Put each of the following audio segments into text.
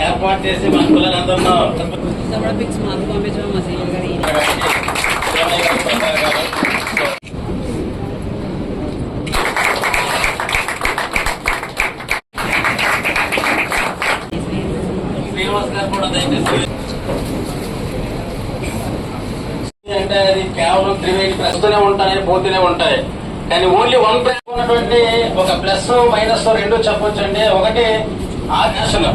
ఏర్పాటు చేసి మన పిల్లలందరిలో గారు శ్రీనివాస్ గారు కూడా దయచేసి అంటే అది కేవలం త్రివేణి ప్రస్తుతనే ఉంటాయి పోతూనే ఉంటాయి. కానీ ఓన్లీ వన్ ప్లస్ ఉన్నటువంటి ఒక ప్లస్ మైనస్ రెండు చెప్పొచ్చు అండి ఒకటి ఆ ఫ్యాషన్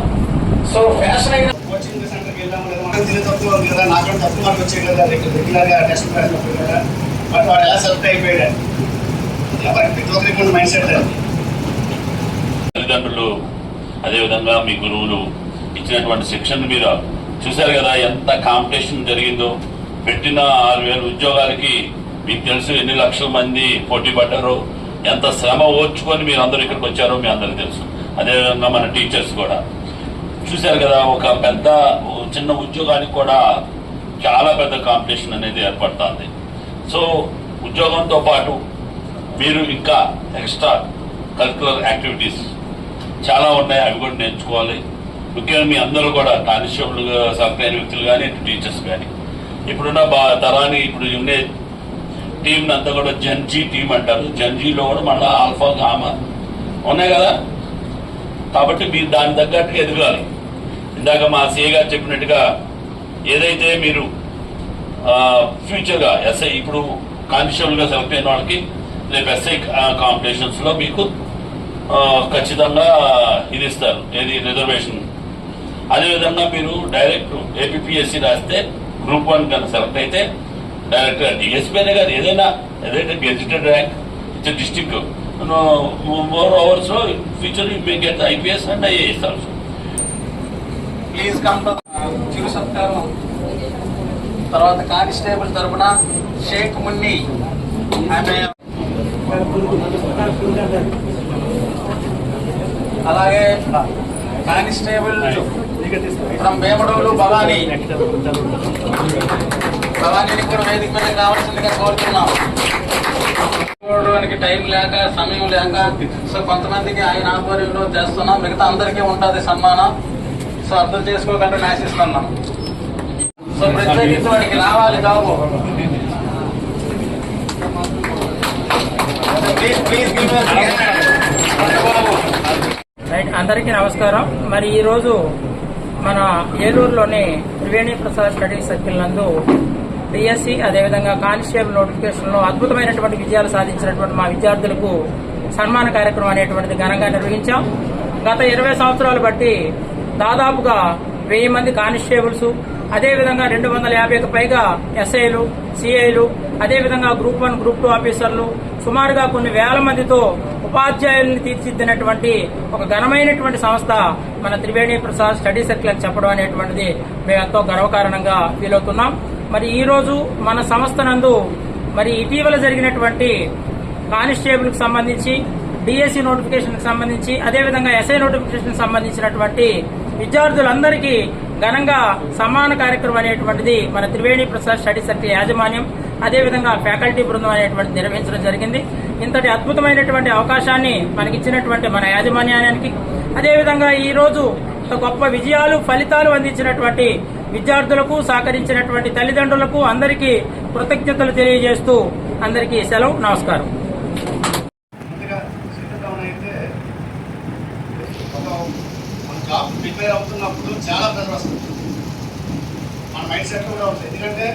సో ఫ్యాషన్ అయిన కోచింగ్ సెంటర్కి వెళ్ళాము లేదా? మనం తినే తక్కువ ఉంది కదా నాకు తప్పు తక్కువ మార్క్ వచ్చాయి కదా రెగ్యులర్గా టెస్ట్ ప్లాన్ రాసినప్పుడు కదా. బట్ వాడు ఎలా సెలెక్ట్ అయిపోయాడు? ఎవరికి ప్రతి ఒక్కరికి ఉన్న మైండ్ సెట్ అది తల్లిదండ్రులు అదేవిధంగా మీ గురువులు ఇచ్చినటువంటి శిక్షణ మీద చూశారు కదా ఎంత కాంపిటీషన్ జరిగిందో. పెట్టిన ఆరు వేల ఉద్యోగాలకి మీకు తెలుసు ఎన్ని లక్షల మంది పోటీ పడ్డారో ఎంత శ్రమ ఓర్చుకొని మీరు అందరూ ఇక్కడికి వచ్చారో మీ అందరికీ తెలుసు. అదేవిధంగా మన టీచర్స్ కూడా. చూశారు కదా ఒక పెద్ద చిన్న ఉద్యోగానికి కూడా చాలా పెద్ద కాంపిటీషన్ అనేది ఏర్పడుతుంది. సో ఉద్యోగంతో పాటు మీరు ఇంకా ఎక్స్ట్రా కరికులర్ యాక్టివిటీస్ చాలా ఉన్నాయి అవి కూడా నేర్చుకోవాలి. ముఖ్యంగా మీ అందరూ కూడా కానిస్టేబుల్ సెలెక్ట్ వ్యక్తులు కానీ టీచర్స్ కానీ ఇప్పుడున్న బా తరాన్ని ఇప్పుడు ఉండే టీం అంతా కూడా జన్జీ టీం అంటారు. జన్జీలో కూడా మళ్ళీ ఆల్ఫా గామా ఉన్నాయి కదా? కాబట్టి మీరు దాని తగ్గట్టుగా ఎదగాలి. ఇందాక మా సిఏ గారు చెప్పినట్టుగా ఏదైతే మీరు ఫ్యూచర్గా ఎస్ఐ ఇప్పుడు కాన్స్టేబుల్గా సెలెక్ట్ అయిన వాళ్ళకి రేపు ఎస్ఐ కాంపిటీషన్స్లో మీకు ఖచ్చితంగా ఇది ఇస్తారు ఏది రిజర్వేషన్ అదేవిధంగా మీరు డైరెక్ట్ ఏపీఎస్సి రాస్తే గ్రూప్ వన్ కనుక సెలెక్ట్ అయితే డైరెక్ట్ డిఎస్పీ అనే కాదు ఏదైనా ఏదైతే gazetted rank it's district more అవర్స్లో future you may get IPS and IAS also please come చిరు సత్కారం. తర్వాత కానిస్టేబుల్ తరపున షేక్ మున్ని. ఆమె uh, అలాగే కానిస్టేబుల్ ఫ్రమ్ వేమడోలు భవానీ. భవానీని కూడా వేదిక మీద కావాల్సిందిగా కోరుతున్నాం. టైం లేక సమయం లేక సో కొంతమందికి ఆయన ఆధ్వర్యంలో చేస్తున్నాం. మిగతా అందరికీ ఉంటుంది సన్మానం. సో అర్థం చేసుకోకుండా మ్యాచ్ ఇస్తున్నాం సో ప్రత్యేకించి వాడికి రావాలి జాబు రైట్ అందరికీ నమస్కారం. మరి ఈరోజు మన ఏలూరులోని త్రివేణి ప్రసాద్ స్టడీ సర్కిల్ నందు డిఎస్సి అదేవిధంగా కానిస్టేబుల్ నోటిఫికేషన్లో అద్భుతమైనటువంటి విజయాలు సాధించినటువంటి మా విద్యార్థులకు సన్మాన కార్యక్రమం అనేటువంటిది ఘనంగా నిర్వహించాం. గత ఇరవై సంవత్సరాలు బట్టి దాదాపుగా వెయ్యి మంది కానిస్టేబుల్స్ అదేవిధంగా రెండు వందల యాభైకి పైగా ఎస్ఐలు సిఐలు అదేవిధంగా గ్రూప్ వన్ గ్రూప్ టూ ఆఫీసర్లు సుమారుగా కొన్ని వేల మందితో ఉపాధ్యాయుల్ని తీర్చిదిద్దినటువంటి ఒక ఘనమైనటువంటి సంస్థ మన త్రివేణి ప్రసాద్ స్టడీ సర్కిల్ అని చెప్పడం అనేటువంటిది మేము ఎంతో గర్వకారణంగా ఫీల్ అవుతున్నాం. మరి ఈరోజు మన సంస్థ నందు మరి ఇటీవల జరిగినటువంటి కానిస్టేబుల్కి సంబంధించి డిఎస్సి నోటిఫికేషన్కి సంబంధించి అదేవిధంగా ఎస్ఐ నోటిఫికేషన్ సంబంధించినటువంటి విద్యార్థులందరికీ ఘనంగా సమాన కార్యక్రమం అనేటువంటిది మన త్రివేణి ప్రసాద్ స్టడీ సర్కిల్ యాజమాన్యం అదేవిధంగా ఫ్యాకల్టీ బృందం అనేటువంటి నిర్వహించడం జరిగింది. ఇంతటి అద్భుతమైనటువంటి అవకాశాన్ని మనకిచ్చినటువంటి మన యాజమాన్యానికి అదేవిధంగా ఈ రోజు గొప్ప విజయాలు ఫలితాలు అందించినటువంటి విద్యార్థులకు సహకరించినటువంటి తల్లిదండ్రులకు అందరికీ కృతజ్ఞతలు తెలియజేస్తూ అందరికీ సెలవు నమస్కారం. ముందుగా ఒక జాబ్ ప్రిపేర్ అవుతున్నప్పుడు చాలా ప్రెజర్ వస్తుంది మన మైండ్ సెట్ కూడా ఉంటుంది. ఎందుకంటే